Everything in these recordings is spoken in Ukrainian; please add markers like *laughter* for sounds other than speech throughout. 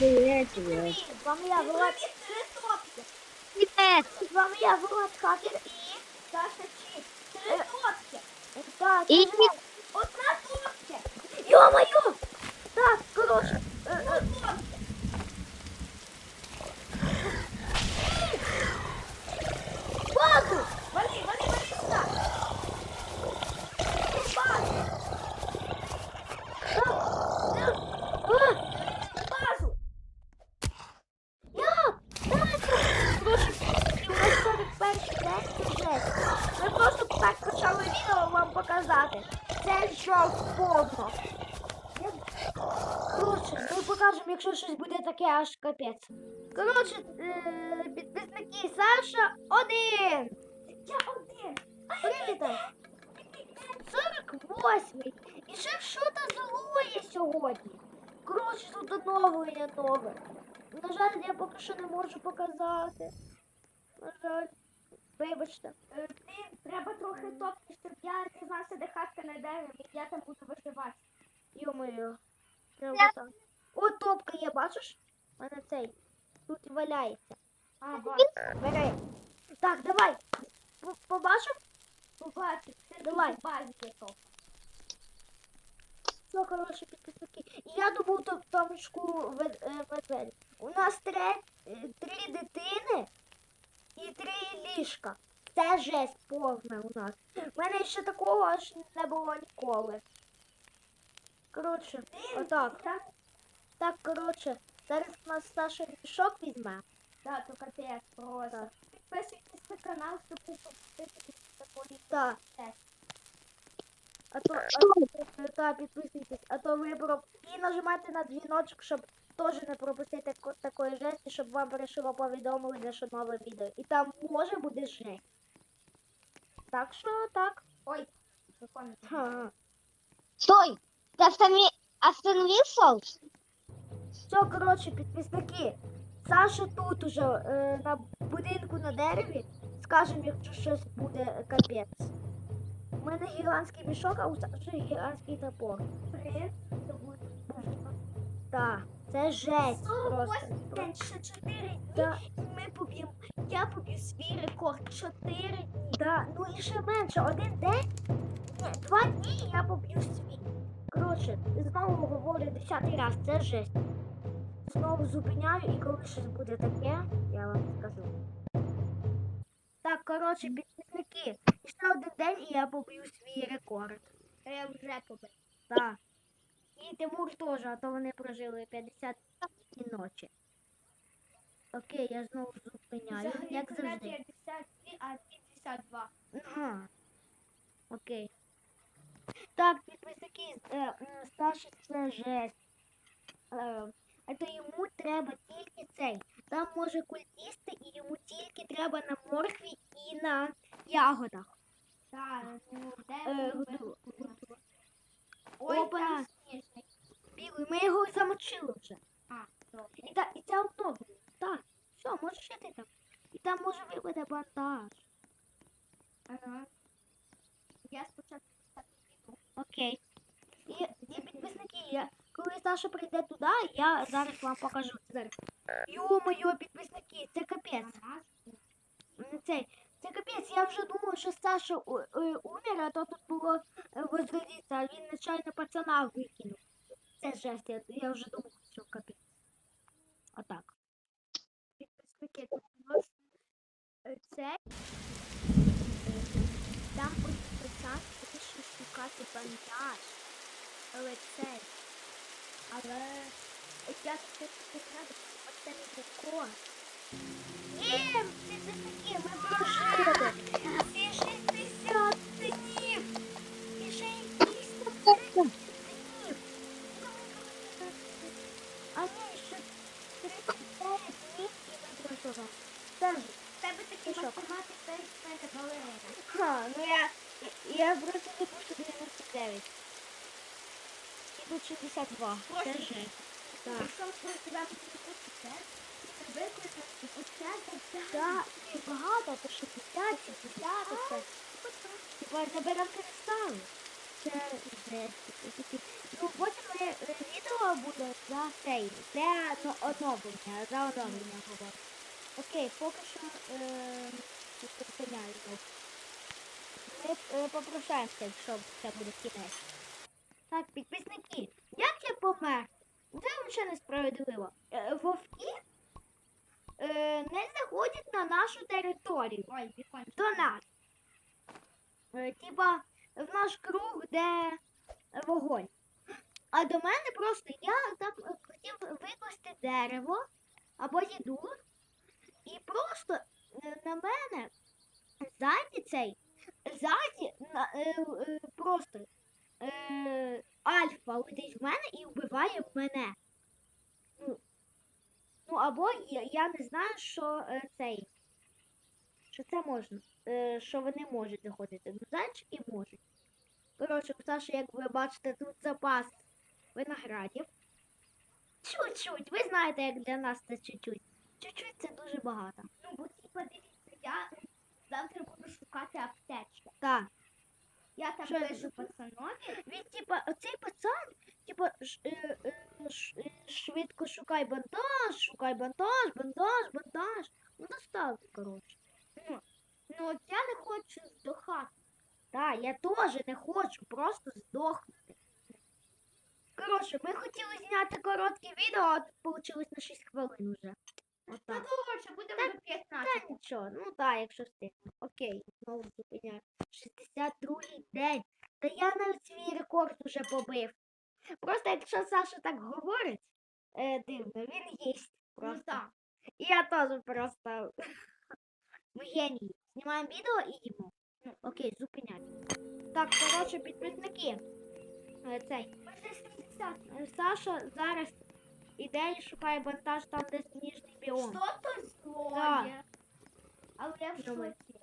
Привет, привет. З вами я, Влад. Привет. З вами я, Влад Хакер і Саша Чіп. Три топки. Так, І- одна топка. Йо-моє! Так, коротше. е, е, Базу! Вали, вали, вали сюди! Базу! Так, е, а, Базу! Як? Давайте! Коротше, і у нас 41 день вже. Ми просто так почали відео вам показати. Це жовт повно. Коротше, ми покажемо, якщо щось буде таке аж капець. Коротше, е, підписники Саша один. Я один. Привіт. 48. І ще що-то злоє сьогодні. Коротше, тут нове є нове. На жаль, я поки що не можу показати. На жаль. Вибачте. Блін, треба трохи топки, щоб я дізнався, де хатка на дереві, і я там буду виживати. Йо-моє. Треба так. О, топка є, бачиш? Мене цей. Тут валяється. А, бачу. Бери. Так, давай. П- Побачив? Побачив. Давай. Все, коротше, підписники. І я думав, то в тому мішку ведмедь. У нас три, е, три дитини і три ліжка. Це жесть повна у нас. У мене ще такого аж не було ніколи. Коротше, отак. Так, коротше, зараз у нас Саша мішок візьме. Так, то капець просто. Підписуйтесь на канал, щоб не пропустити такої. Так. А то, а, та, підписуйтесь, а то ви про... І нажимайте на дзвіночок, щоб теж не пропустити ко- такої жесті, щоб вам прийшло повідомлення, що нове відео. І там може буде жесть. Так що так. Ой. Стой. Ты останови... остановился? Все, коротше, підписники. Саша тут уже е, на будинку на дереві. Скажемо, якщо щось буде капець. У мене гігантський мішок, а у Саші гігантський топор. Так, це жесть просто. Ще 4 Да, ми поб'ємо. Я поб'ю свій рекорд. 4 да, ну і ще менше. Один день, ні, два дні і я поб'ю свій. Коротше, знову говорю десятий раз, це жесть. Знову зупиняю і коли щось буде таке, я вам скажу. Так, коротше, підписники, ще один день і я поб'ю свій рекорд. Я вже побив. Так. І Тимур теж, а то вони прожили 50 ночі. Окей, я знову зупиняю, як завжди. 52, а 52. Ага. Окей. Так, підписники, е, старший це жесть. А то йому треба тільки цей. Там може культісти, і йому тільки треба на моркві і на ягодах. Так, ну, де Е. Ой, Опа. там сніжний. Білий, ми його замочили вже. А, добре. І, та, і це одно. Так, все, можеш йти там. І там може випаде бандаж. Ага. Я спочатку так піду. Окей. І, і підписники, я, коли Саша прийде туди, я зараз вам покажу. Зараз. Йо-моє, підписники, це капець. Цей, це капець, я вже думав, що Саша е, умер, а то тут було е, возродиться, а він нечайно пацана викинув. Це жесть, я, я вже думав, що капець. Отак. Підписники, нас е, це. Там будуть писати, що шукати бандаж. Але це. Але я тут підказую, оце не тако. Ні, це підписники, ми прожили. Це викликати, оце, оце. Так, і багато, то 60, 70, це. Типа забирав кристали. Це. Ну, потім ми е, відео буде за цей, для ну, оновлення, за оновлення говорю. Окей, поки що е. Ми е, попрощаємося, якщо це буде кінець. Так, підписники, як я помер? Це взагалі несправедливо. Е, вовки е, не заходять на нашу територію. Ой. До нас. Е, Типа в наш круг, де вогонь. А до мене просто я там е, хотів викласти дерево або їду, і просто е, на мене ззаді цей, ззаді на, е, е, просто е, альфа летить в мене і вбиває мене. Ну, ну або я, я не знаю, що е, цей. Що це можна? Е, що вони можуть заходити. Ну, і можуть. Коротше, Саша, як ви бачите, тут запас виноградів. Чуть-чуть. Ви знаєте, як для нас це чуть-чуть. Чуть-чуть це дуже багато. Ну, бо типа дивіться, я завтра буду шукати аптечки. Так. Я там Що пишу пацанові. Він, типа, оцей пацан, типа, ш, е, е, ш, е, швидко шукай бандаж, шукай бандаж, бандаж, бандаж. Ну, доставте, коротше. Ну, ну от я не хочу здохати. Так, я теж не хочу просто здохнути. Коротше, ми хотіли зняти коротке відео, а тут вийшло на 6 хвилин уже. Ну, коротше, будемо Так, до 15. Та нічого, ну так, якщо встигну. Окей, знову зупиняю. 62-й день. Та я навіть свій рекорд уже побив. Просто якщо Саша так говорить, е, дивно, він їсть. Ну Просто. так. І я теж просто. *laughs* Ми генії. Знімаємо відео і їмо. Ну, окей, зупиняй. Так, коротше, підписники. Е, Цей. Може 70. е, Саша зараз іде і шукає бантаж там, де сніжний біом. Що то зло Так. є? Але я в Давай. шоці.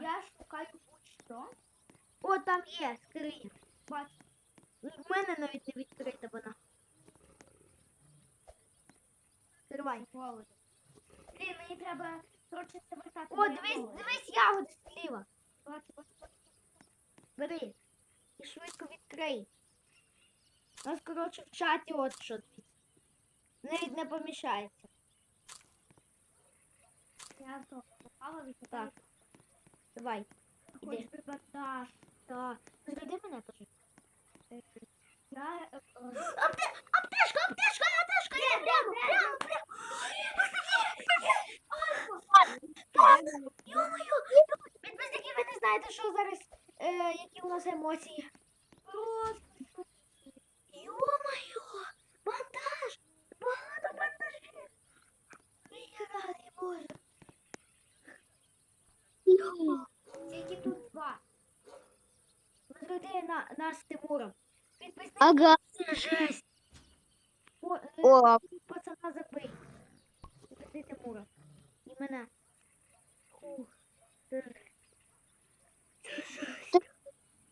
Я шукаю будь-що. О, там є скриня. Бачу. В мене навіть не відкрита вона. Відкривай. Голод. Блін, мені треба коротше це вертати. О, бо я дивись, голодний. дивись ягоди зліва. Бачу, бачу, бачу. Бери. І швидко відкрий. У нас, коротше, в чаті от що. Навіть не поміщається. Так. Давай. Хоч бардаш. Так. Зроди мене теж. Я... Апте... Аптешка, аптешка, аптешка, я прямо, прямо, прямо. Йо-моє, підписники, ви не знаєте, що зараз, е, які у нас емоції. Просто Йо-моє, бандаж, багато бандажів. Я радий, Боже. тільки тут два. Розроди на, нас з Тимуром. Підписники, Ага. жесть. О, е, О, пацана забий. Підписи Тимура. І мене. Фух. Це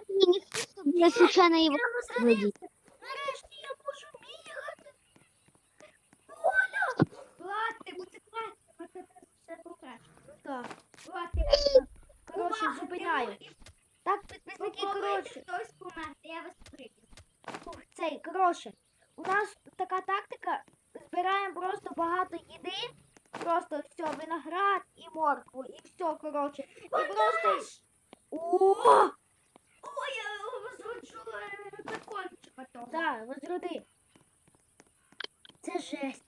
мені я случайно его видел. Нарешті я можу бігати. Оля! Влад, ти класти, це все покажеш. Ну так. Влад, ти Коротше, зупиняю. Так, підписники, коротше. хтось померти, я вас прийду. Фух, цей, коротше. У нас така тактика. Збираємо просто багато їди. Просто все, виноград і моркву. І все, коротше. І просто. О! Ой, я розроджу бекончик потім. Так, розроди. Це жесть.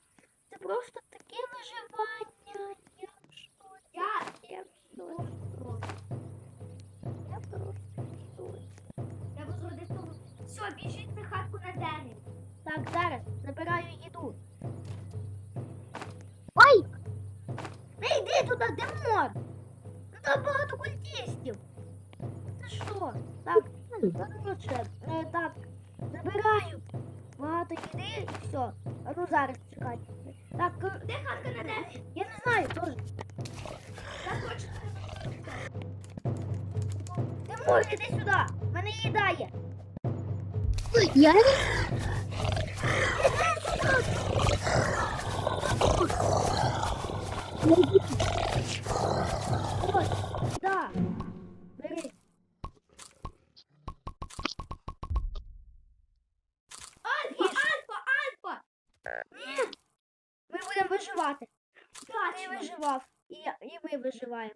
Це просто таке виживання. Я в шоці. Я Я в шоці. Я просто Все, біжіть на хатку на дереві. Так, зараз забираю їду. Ой, Не йди туди, Демор! Там багато культистів. Це що? Так, коротше, е, так, забираю. Багато їди і все. А ну зараз чекай. Так, кор- Де хатка на дереві? я не знаю теж. Я хочу. Тимур, іди сюди. Мене їда є. Я... Да. Бери. Альфа, альфа, альфа. Ні. Ми будемо виживати. Ти Удачі вам. виживав. І, я- і ми виживаємо.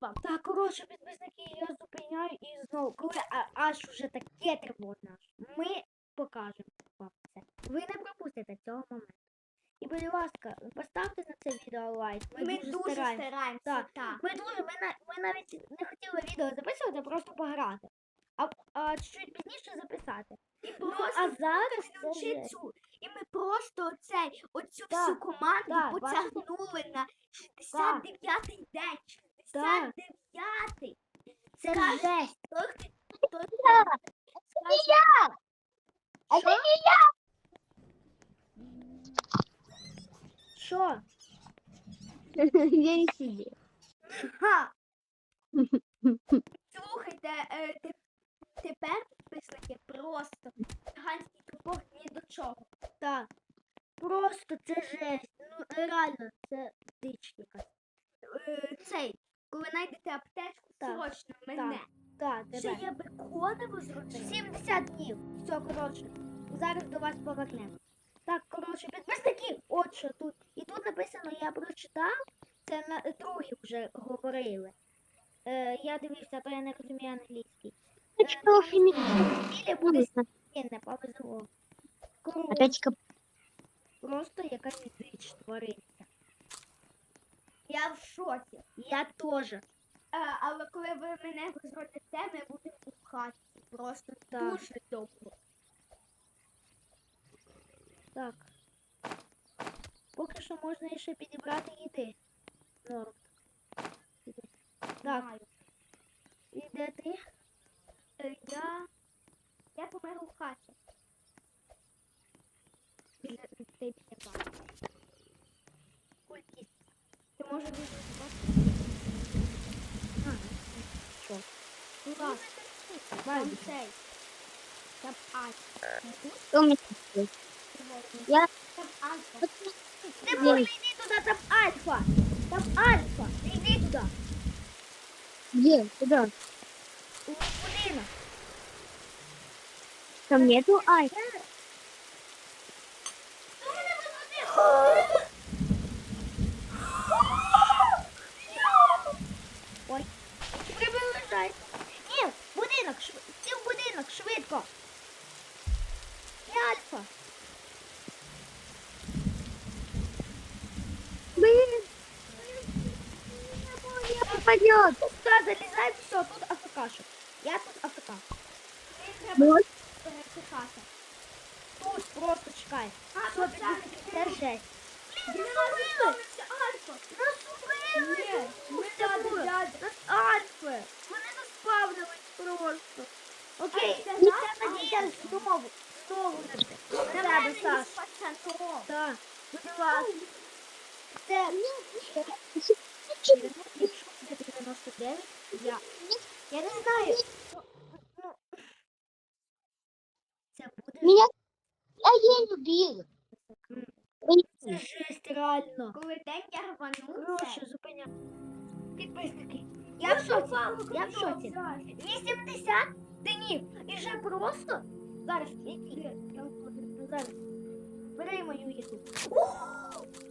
Вам. Так, коротше, підписники, я зупиняю і знову, а аж уже таке тривожне. І, будь ласка, поставте на це відео лайк. Ми, Ми дуже, дуже стараємося. стараємося. Так. Так. Ми дуже, ми, на, ми навіть не хотіли відео записувати, просто пограти. А, а чуть пізніше записати. Ну, а зараз це цю. І ми просто оцей, оцю Так, всю команду так, потягнули на 69-й день. 69-й. це жесть. Той, хто Я! скаже, А це Що? Я не сидів. Ха! *laughs* Слухайте, е, те- тепер підписники просто ганський тупок ні до чого. Так. Просто це жесть. Ну реально, це дич якась. Е, цей, коли знайдете аптечку, Так, срочно мене. Так, Ще тебе. я беконову зробила. 70 днів. Все, коротше. Зараз до вас повернемо. Так, коротше, підписники, от що тут. Тут написано, я прочитав, це на другий вже говорили. Е, я дивився, то я не розумію англійський. Е, Что Біля буде не повезло. Круто. Просто якась дич твориться. Я в шоці. Я теж. Е, але коли ви мене зробите, ми будемо у хаті. Просто Так. дуже довго. Так. Що можна ще підібрати їди. Норм. Так, і де ти? Е, я... Я померу в хаті. Біля ти біля бази. Культіст. Ти можеш бути А, що? Ну так. Там цей. Там альфа. Я- Там альфа. Ти можеш йди туди, там альфа. Там альфа. Йди туди. Где? Куда? У будинок. Там нету ай. Ой. Приближай. Ні, в будинок, шв... Ти в будинок, швидко. Я альфа. Блин. Попадет. Туди залізай, все, тут АФКшок. Я тут АФК. Пересихати. Тут просто чекай. Все, тут так. це жесть. Блін, зробили! Альфа. Нас убили! Ми дядя, дядя. Нас альфи! Вони заспавнились просто. Окей, це і ця надія знову, знову на те- на тебе, Саш. Так, будь ласка. Це 99, я. Я не знаю. Ну, ну, Це буде Меня... А я любил. це жесть, реально. Коли день я рванувся. Коротше, зупиня. Підписники. Я в шоці. Я в шоці. 80 днів. І вже просто. Зараз, які? Зараз. Бери мою їду.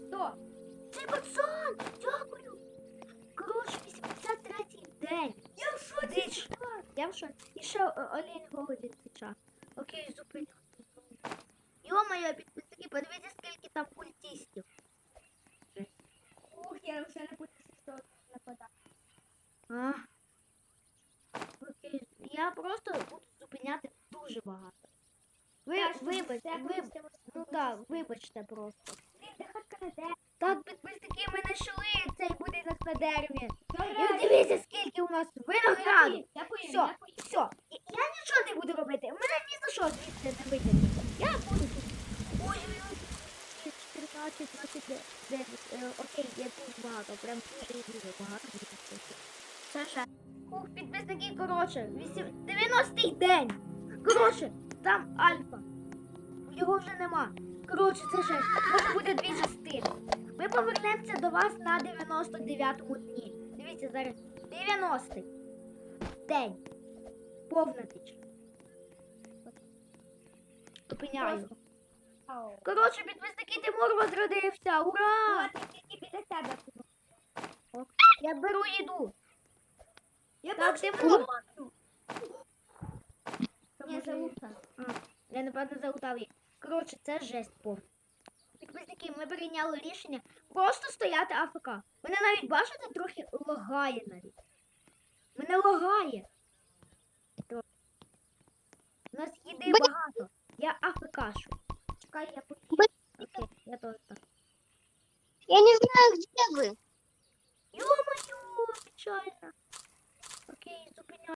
Хто? Цей пацан! Дякую! Коротше, 83 день. Я в шоці. Я в шоці. І ще Олень голодить сейчас. Окей, зупиню. Йо-моє, підписники, подивіться, скільки там культистів. Ух, я вже не буду що нападати. А? Окей, я просто буду зупиняти дуже багато. Ви, Так, вибачте, ви, було ну так, вибачте просто. Так, підписники, ми знайшли цей будинок на дереві. І дивіться, скільки у нас винограду. Я поїм, Все, я поїм. все. Я я нічого не буду робити. У Мене ні за що звідси не витягнути. Я буду тут. Ой-ой-ой. 14, 29. Е, окей, є дуже багато. Прям дуже дуже багато. Саша. Ух, підписники, коротше, 90-й день. Коротше, там альфа. Його вже нема. Коротше, це жесть. Може буде дві частини. Ми повернемося до вас на 99-му дні. Дивіться зараз. 90-й день. Повна тич. Зупиняю. Коротше, підписники Тимур возродився. Ура! Я беру їду. Я Так, Тимур. Ні, залута. Я напевно залутав їх. Коротше, це жесть повна. Підписники, ми прийняли рішення просто стояти АФК. Мене навіть бачите, трохи лагає навіть Мене лагає. Трохи. У нас їди багато. Я АФКшу. Чекай, я по Окей, я теж так. Я не знаю, где вы. Ё-моё, печально.